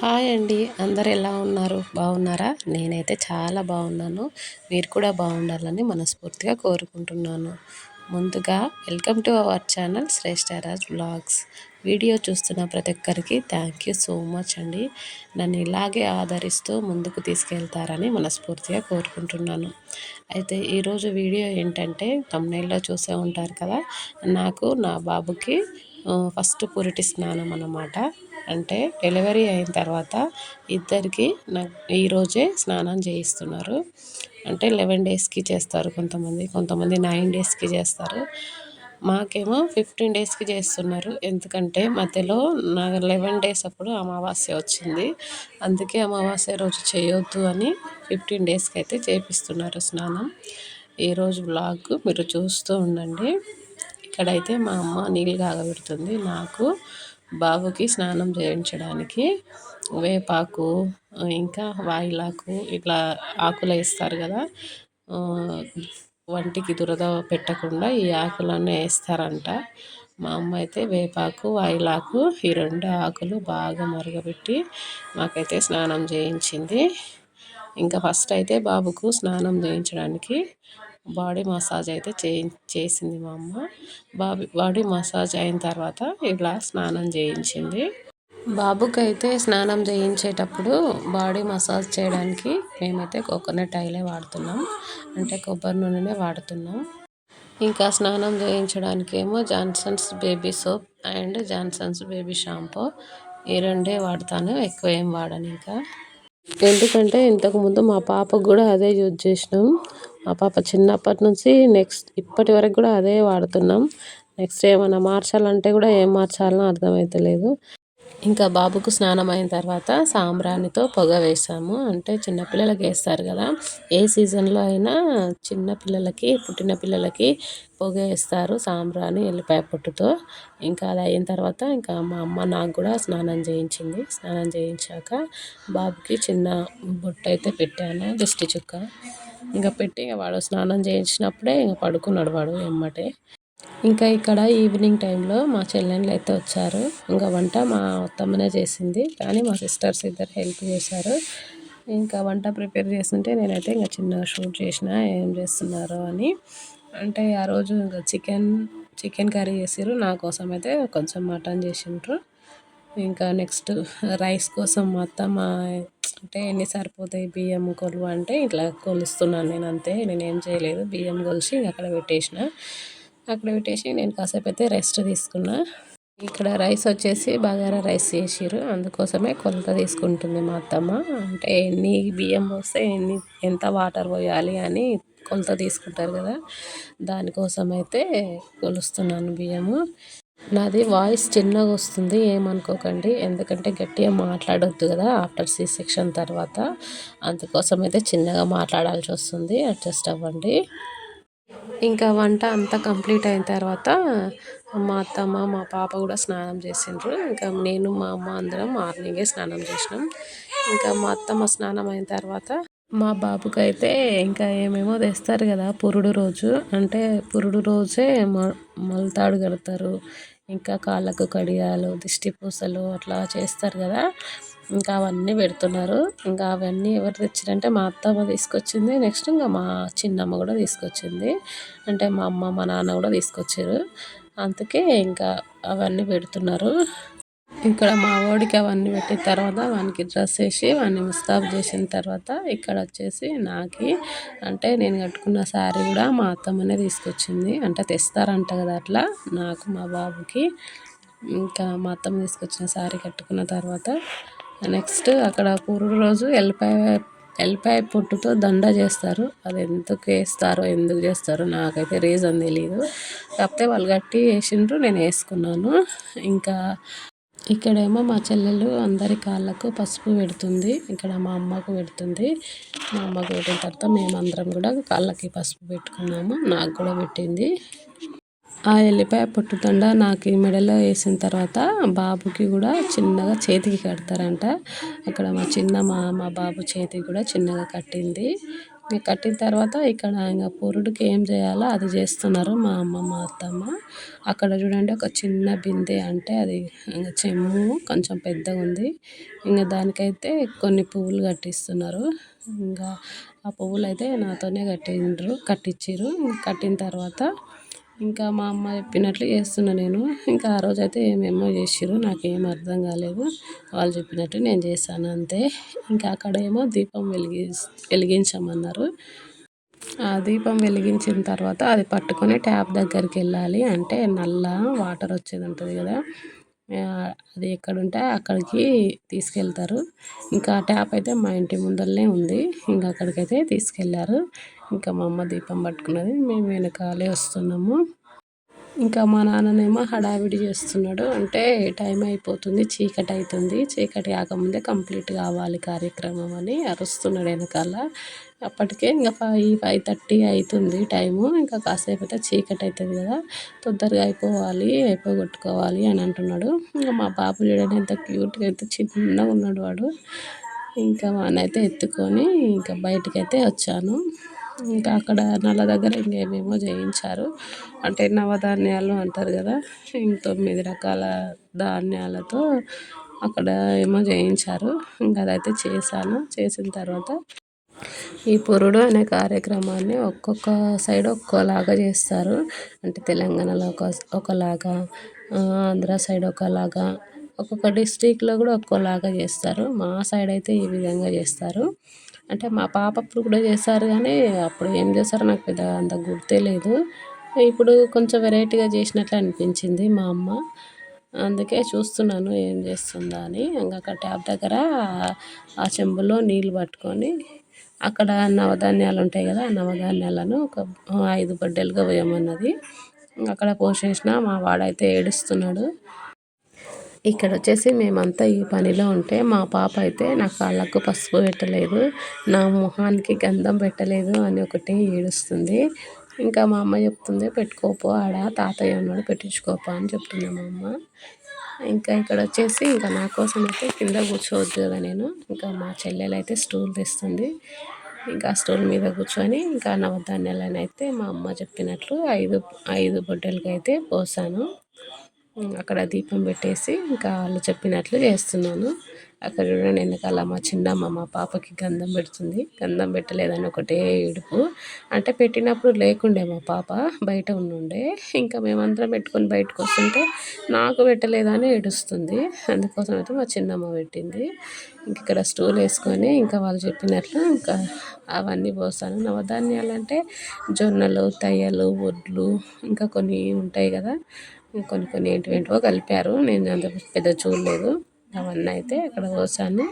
Hi అండి. అందరు ఎలా ఉన్నారు? బాగున్నారా? నేనైతే చాలా బాగున్నాను. మీరు కూడా బాగుండాలని మనస్ఫూర్తిగా కోరుకుంటున్నాను. ముందుగా welcome to our channel Shreshtaraj blogs video చూస్తున్న ప్రతి ఒక్కరికి థ్యాంక్ యూ సో మచ్ అండి. నన్ను ఇలాగే ఆదరిస్తూ ముందుకు తీసుకెళ్తారని మనస్ఫూర్తిగా కోరుకుంటున్నాను. అయితే ఈరోజు వీడియో ఏంటంటే తమ్నైల్లో చూసే ఉంటారు కదా నాకు నా బాబుకి ఫస్ట్ పురిటి స్నానం అన్నమాట. అంటే డెలివరీ అయిన తర్వాత ఇద్దరికి నాకు ఈరోజే స్నానం చేయిస్తున్నారు. అంటే లెవెన్ డేస్కి చేస్తారు కొంతమంది కొంతమంది నైన్ డేస్కి చేస్తారు. మాకేమో ఫిఫ్టీన్ డేస్కి చేస్తున్నారు. ఎందుకంటే మధ్యలో నా లెవెన్ డేస్ అప్పుడు అమావాస్య వచ్చింది. అందుకే అమావాస్య రోజు చేయొద్దు అని ఫిఫ్టీన్ డేస్కి అయితే చేపిస్తున్నారు స్నానం. ఈరోజు బ్లాగ్ మీరు చూస్తూ ఉండండి. ఇక్కడైతే మా అమ్మ నీళ్ళు కాగబెడుతుంది. నాకు బాబుకి స్నానం చేయించడానికి వేపాకు ఇంకా వాయిలాకు ఇట్లా ఆకులు వేస్తారు కదా. వంటికి దురద పెట్టకుండా ఈ ఆకులన్నీ వేస్తారంట. మా అమ్మ అయితే వేపాకు వాయిలాకు ఈ రెండు ఆకులు బాగా మరగబెట్టి మాకైతే స్నానం చేయించింది. ఇంకా ఫస్ట్ అయితే బాబుకు స్నానం చేయించడానికి బాడీ మసాజ్ అయితే చేయి చేసింది మా అమ్మ. బాబీ బాడీ మసాజ్ అయిన తర్వాత ఇలా స్నానం చేయించింది. బాబుకి అయితే స్నానం చేయించేటప్పుడు బాడీ మసాజ్ చేయడానికి మేమైతే కోకోనట్ ఆయిలే వాడుతున్నాం. అంటే కొబ్బరి నూనెనే వాడుతున్నాం. ఇంకా స్నానం చేయించడానికి ఏమో Johnson's baby soap and Johnson's baby shampoo ఈ రెండే వాడతాను. ఎక్కువ ఏం వాడను ఇంకా. ఎందుకంటే ఇంతకుముందు మా పాపకు కూడా అదే యూజ్ చేసినాం. మా పాప చిన్నప్పటి నుంచి నెక్స్ట్ ఇప్పటి వరకు కూడా అదే వాడుతున్నాం. నెక్స్ట్ ఏమైనా మార్చాలంటే కూడా ఏం మార్చాలనో అర్థమవుతలేదు ఇంకా బాబుకు స్నానం అయిన తర్వాత సాంబ్రాణితో పొగ వేసాము. అంటే చిన్నపిల్లలకి వేస్తారు కదా. ఏ సీజన్లో అయినా చిన్న పిల్లలకి పుట్టిన పిల్లలకి పొగ వేస్తారు సాంబ్రాణి ఎల్లిపాయ పొట్టుతో. ఇంకా అది అయిన తర్వాత ఇంకా మా అమ్మ నాకు కూడా స్నానం చేయించింది. స్నానం చేయించాక బాబుకి చిన్న బొట్టు అయితే పెట్టాను దిష్టి చుక్క. ఇంకా పెట్టి వాడు స్నానం చేయించినప్పుడే ఇంకా పడుకున్నాడు వాడు ఎమ్మటే. ఇంకా ఇక్కడ ఈవినింగ్ టైంలో మా చెల్లెళ్ళు అయితే వచ్చారు. ఇంకా వంట మా అత్తమ్మనే చేసింది. కానీ మా సిస్టర్స్ ఇద్దరు హెల్ప్ చేశారు. ఇంకా వంట ప్రిపేర్ చేస్తుంటే నేనైతే ఇంకా చిన్నగా షూట్ చేసిన ఏం చేస్తున్నారు అని. అంటే ఆ రోజు ఇంకా చికెన్ చికెన్ కర్రీ చేసారు నా కోసం అయితే కొంచెం మటన్ చేసిండ్రు. ఇంకా నెక్స్ట్ రైస్ కోసం మా అంటే ఎన్ని సరిపోతాయి బియ్యం కొలువ అంటే ఇట్లా కొలుస్తున్నాను నేను అంతే. నేనేం చేయలేదు. బియ్యం కొలిచి అక్కడ పెట్టేసిన. అక్కడ పెట్టేసి నేను కాసేపు అయితే రెస్ట్ తీసుకున్నా. ఇక్కడ రైస్ వచ్చేసి బగారా రైస్ చేసిరు అందుకోసమే కొలత తీసుకుంటుంది మా అత్తమ్మ. అంటే ఎన్ని బియ్యం పోస్తే ఎన్ని ఎంత వాటర్ పోయాలి అని కొలత తీసుకుంటారు కదా. దానికోసం అయితే కొలుస్తున్నాను బియ్యము. నాది వాయిస్ చిన్నగా వస్తుంది ఏమనుకోకండి. ఎందుకంటే గట్టిగా మాట్లాడొద్దు కదా ఆఫ్టర్ సి సెక్షన్ తర్వాత. అందుకోసం అయితే చిన్నగా మాట్లాడాల్సి వస్తుంది అడ్జస్ట్ అవ్వండి. ఇంకా వంట అంతా కంప్లీట్ అయిన తర్వాత మా అత్తమ్మ మా పాప కూడా స్నానం చేసిండ్రు. ఇంకా నేను మా అమ్మ అందరం మార్నింగే స్నానం చేసినాం. ఇంకా మా అత్తమ్మ స్నానం అయిన తర్వాత మా బాబుకి అయితే ఇంకా ఏమేమో తెస్తారు కదా పురుడు రోజు. అంటే పురుడు రోజే మొలతాడు కడతారు. ఇంకా కాళ్ళకు కడియాలు దిష్టి పూసలు అట్లా చేస్తారు కదా. ఇంకా అవన్నీ పెడుతున్నారు. ఇంకా అవన్నీ ఎవరు తెచ్చారంటే మా అత్తమ్మ తీసుకొచ్చింది. నెక్స్ట్ ఇంకా మా చిన్నమ్మ కూడా తీసుకొచ్చింది. అంటే మా అమ్మ మా నాన్న కూడా తీసుకొచ్చారు. అందుకే ఇంకా అవన్నీ పెడుతున్నారు. ఇక్కడ మా వాడికి అవన్నీ పెట్టిన తర్వాత వానికి డ్రెస్ వేసి వాడిని ముస్తాబ్ చేసిన తర్వాత ఇక్కడ వచ్చేసి నాకి అంటే నేను కట్టుకున్న శారీ కూడా మా అత్తమ్మనే తీసుకొచ్చింది. అంటే తెస్తారంట కదా అట్లా. నాకు మా బాబుకి ఇంకా మా అత్తమ్మ తీసుకొచ్చిన శారీ కట్టుకున్న తర్వాత నెక్స్ట్ అక్కడ పూర్వ రోజు ఎల్లిపాయ ఎల్లిపాయ పొట్టుతో దండ చేస్తారు. అది ఎందుకు వేస్తారో ఎందుకు చేస్తారో నాకైతే రీజన్ తెలియదు కాకపోతే వాళ్ళు కట్టి వేసిండ్రు నేను వేసుకున్నాను. ఇంకా ఇక్కడేమో మా చెల్లెలు అందరి కాళ్ళకు పసుపు పెడుతుంది. ఇక్కడ మా అమ్మకు పెడుతుంది. మా అమ్మకు పెట్టిన తర్వాత మేమందరం కూడా కాళ్ళకి పసుపు పెట్టుకున్నాము. నాకు కూడా పెట్టింది. ఆ ఎల్లిపాయ పొట్టుదండ నాకు ఈ మెడలో వేసిన తర్వాత బాబుకి కూడా చిన్నగా చేతికి కడతారంట. అక్కడ మా చిన్న మా మా బాబు చేతికి కూడా చిన్నగా కట్టింది. ఇక కట్టిన తర్వాత ఇక్కడ ఇంకా పురుడుకి ఏం చేయాలో అది చేస్తున్నారు మా అమ్మ మా అత్తమ్మ. అక్కడ చూడండి ఒక చిన్న బిందె అంటే అది ఇంకా చెమ్ము కొంచెం పెద్దగా ఉంది. ఇంకా దానికైతే కొన్ని పువ్వులు కట్టిస్తున్నారు. ఇంకా ఆ పువ్వులు అయితే నాతోనే కట్టిండ్రు కట్టించారు కట్టిన తర్వాత ఇంకా మా అమ్మ చెప్పినట్లు చేస్తున్నా నేను. ఇంకా ఆ రోజైతే ఏమేమో చేసిర్రు నాకేం అర్థం కాలేదు. వాళ్ళు చెప్పినట్టు నేను చేశాను అంతే. ఇంకా అక్కడేమో దీపం వెలిగి వెలిగించమన్నారు. ఆ దీపం వెలిగించిన తర్వాత అది పట్టుకొని ట్యాప్ దగ్గరికి వెళ్ళాలి అంటే నల్ల వాటర్ వచ్చేది ఉంటుంది కదా. అది ఎక్కడుంటే అక్కడికి తీసుకెళ్తారు. ఇంకా ట్యాప్ అయితే మా ఇంటి ముందరనే ఉంది. ఇంకా అక్కడికైతే తీసుకెళ్ళారు. ఇంకా మా అమ్మ దీపం పట్టుకున్నది. మేము వెనకాలే వస్తున్నాము. ఇంకా మా నాన్ననేమో హడావిడి చేస్తున్నాడు. అంటే టైం అయిపోతుంది చీకటి అవుతుంది చీకటి కాకముందే కంప్లీట్ కావాలి కార్యక్రమం అని అరుస్తున్నాడు వెనకాల. అప్పటికే ఇంకా ఫైవ్ ఫైవ్ థర్టీ అవుతుంది టైము. ఇంకా కాసేపు అయితే చీకటి అవుతుంది కదా తొందరగా అయిపోవాలి అయిపోగొట్టుకోవాలి అని అంటున్నాడు. ఇంకా మా బాబు చూడండి ఎంత క్యూట్గా అయితే చిన్నగా ఉన్నాడు వాడు. ఇంకా వానైతే ఎత్తుకొని ఇంకా బయటకైతే వచ్చాను. ఇంకా అక్కడ నల్ల దగ్గర ఇంకేమేమో చేయించారు. అంటే నవధాన్యాలు అంటారు కదా తొమ్మిది రకాల ధాన్యాలతో అక్కడ ఏమో చేయించారు. ఇంకా అదైతే చేశాను. చేసిన తర్వాత ఈ పురుడు అనే కార్యక్రమాన్ని ఒక్కొక్క సైడ్ ఒక్కోలాగా చేస్తారు. అంటే తెలంగాణలో ఒక ఒకలాగా ఆంధ్ర సైడ్ ఒకలాగా ఒక్కొక్క డిస్ట్రిక్ట్లో కూడా ఒక్కోలాగా చేస్తారు. మా సైడ్ అయితే ఈ విధంగా చేస్తారు. అంటే మా పాప అప్పుడు కూడా చేశారు కానీ అప్పుడు ఏం చేశారో నాకు పెద్ద అంత గుర్తే లేదు. ఇప్పుడు కొంచెం వెరైటీగా చేసినట్లు అనిపించింది మా అమ్మ. అందుకే చూస్తున్నాను ఏం చేస్తుందా అని. ఇంకా ట్యాప్ దగ్గర ఆ చెంబులో నీళ్ళు పట్టుకొని అక్కడ నవధాన్యాలు ఉంటాయి కదా నవధాన్యాలను ఒక ఐదు బడ్డెలుగా పోయమన్నది అక్కడ పోసేసిన మా వాడైతే ఏడుస్తున్నాడు. ఇక్కడ వచ్చేసి మేమంతా ఈ పనిలో ఉంటే మా పాప అయితే నా కాళ్ళకు పసుపు పెట్టలేదు నా మొహానికి గంధం పెట్టలేదు అని ఒకటి ఏడుస్తుంది. ఇంకా మా అమ్మ చెప్తుంది పెట్టుకోపో ఆడ తాతయ్య ఉన్నాడు పెట్టించుకోపో అని చెప్తుంది మా అమ్మ. ఇంకా ఇక్కడ వచ్చేసి ఇంకా నా కోసం అయితే కింద కూర్చోవద్దు కదా నేను. ఇంకా మా చెల్లెలు అయితే స్టూల్ తెస్తుంది. ఇంకా స్టూల్ మీద కూర్చొని ఇంకా నవధాన్యాలను అయితే మా అమ్మ చెప్పినట్లు ఐదు ఐదు బొడ్డలకి అయితే పోసాను. అక్కడ దీపం పెట్టేసి ఇంకా వాళ్ళు చెప్పినట్లు చేస్తున్నాను. అక్కడ చూడండి వెనకాల మా చిన్నమ్మ మా పాపకి గంధం పెడుతుంది. గంధం పెట్టలేదని ఒకటే ఏడుపు. అంటే పెట్టినప్పుడు లేకుండే మా పాప బయట ఉండుండే. ఇంకా మేమందరం పెట్టుకొని బయటకు వస్తుంటే నాకు పెట్టలేదని ఏడుస్తుంది. అందుకోసం అయితే మా చిన్నమ్మ పెట్టింది. ఇంక ఇక్కడ స్టూల్ వేసుకొని ఇంకా వాళ్ళు చెప్పినట్లు ఇంకా అవన్నీ పోస్తాను. నవధాన్యాలు అంటే జొన్నలు తయ్యలు వడ్లు ఇంకా కొన్ని ఉంటాయి కదా. కొన్ని కొన్ని ఏంటివేంటివో కలిపారు. నేను అంత పెద్ద చూడలేదు. అవన్నీ అయితే అక్కడ పోసాను.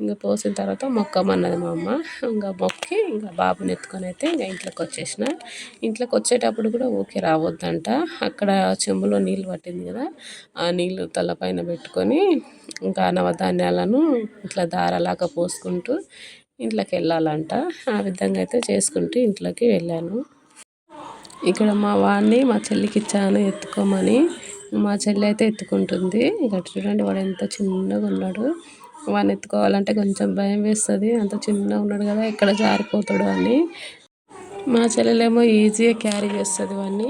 ఇంకా పోసిన తర్వాత మొక్కమన్నది మా అమ్మ. ఇంకా మొక్కి ఇంకా బాబుని ఎత్తుకొని అయితే ఇంకా ఇంట్లోకి వచ్చేసిన. ఇంట్లోకి వచ్చేటప్పుడు కూడా ఊకే రావద్దంట. అక్కడ చెంబులో నీళ్ళు పట్టింది కదా ఆ నీళ్ళు తలపైన పెట్టుకొని ఇంకా నవధాన్యాలను ఇట్లా దారలాగా పోసుకుంటూ ఇంట్లోకి వెళ్ళాలంట. ఆ విధంగా అయితే చేసుకుంటూ ఇంట్లోకి వెళ్ళాను. ఇక్కడ మా వాడిని మా చెల్లికి ఇచ్చాను ఎత్తుకోమని. మా చెల్లి అయితే ఎత్తుకుంటుంది. ఇక్కడ చూడండి వాడు ఎంత చిన్నగా ఉన్నాడు. వాడిని ఎత్తుకోవాలంటే కొంచెం భయం వేస్తుంది. అంత చిన్నగా ఉన్నాడు కదా ఎక్కడ జారిపోతాడు అని. మా చెల్లెలేమో ఈజీగా క్యారీ చేస్తుంది వాడిని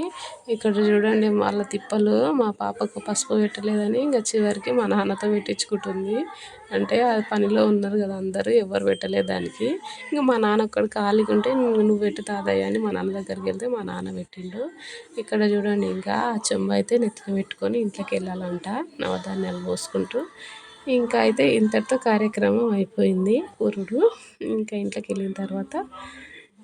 ఇక్కడ చూడండి వాళ్ళ తిప్పలు. మా పాపకు పసుపు పెట్టలేదని ఇంకా చివరికి మా నాన్నతో పెట్టించుకుంటుంది. అంటే అది పనిలో ఉన్నారు కదా అందరూ ఎవరు పెట్టలేదు దానికి. ఇంకా మా నాన్న ఒక్కడ ఖాళీగా ఉంటే నువ్వు పెట్టు తాతయ్య అని మా నాన్న దగ్గరికి వెళ్తే మా నాన్న పెట్టిండు. ఇక్కడ చూడండి ఇంకా ఆ చెంబ అయితే నెత్తిన పెట్టుకొని ఇంట్లోకి వెళ్ళాలంట. నవధాన్యాలు పోసుకుంటూ. ఇంకా అయితే ఇంతటితో కార్యక్రమం అయిపోయింది. కూరుడు ఇంకా ఇంట్లోకి వెళ్ళిన తర్వాత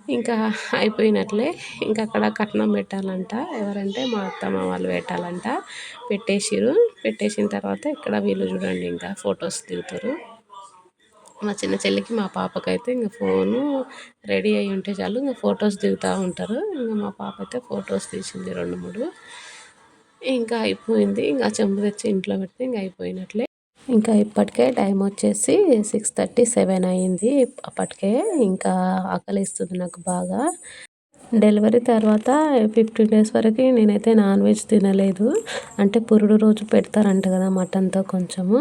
ఇంకా అయిపోయినట్లే. ఇంకా అక్కడ కట్నం పెట్టాలంట. ఎవరంటే మా అత్తమ్మ వాళ్ళు పెట్టాలంట. పెట్టేసిరు పెట్టేసిన తర్వాత ఇక్కడ వీళ్ళు చూడండి ఇంకా ఫొటోస్ దిగుతారు. మా చిన్న చెల్లికి మా పాపకైతే ఇంకా ఫోను రెడీ అయి ఉంటే చాలు. ఇంకా ఫొటోస్ దిగుతూ ఉంటారు. ఇంకా మా పాప అయితే ఫొటోస్ తీసింది రెండు మూడు. ఇంకా అయిపోయింది. ఇంకా చెంబు తెచ్చి ఇంట్లో పెడితే ఇంకా అయిపోయినట్లే. ఇంకా ఇప్పటికే టైం వచ్చేసి సిక్స్ థర్టీ సెవెన్ అయింది. అప్పటికే ఇంకా ఆకలిస్తుంది నాకు బాగా. డెలివరీ తర్వాత ఫిఫ్టీన్ డేస్ వరకు నేనైతే నాన్ వెజ్ తినలేదు. అంటే పురుడు రోజు పెడతారంట కదా మటన్తో కొంచెము.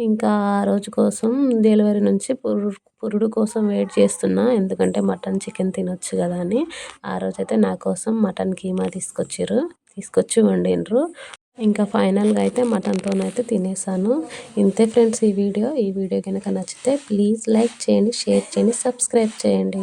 ఇంకా ఆ రోజు కోసం డెలివరీ నుంచి పురుడు పురుడు కోసం వెయిట్ చేస్తున్నా. ఎందుకంటే మటన్ చికెన్ తినొచ్చు కదా అని. ఆ రోజైతే నా కోసం మటన్ కీమా తీసుకొచ్చారు తీసుకొచ్చి వండిండ్రు ఇంకా ఫైనల్గా అయితే మటన్తోనైతే తినేసాను. ఇంతే ఫ్రెండ్స్ ఈ వీడియో. ఈ వీడియో కనుక నచ్చితే ప్లీజ్ లైక్ చేయండి షేర్ చేయండి సబ్స్క్రైబ్ చేయండి.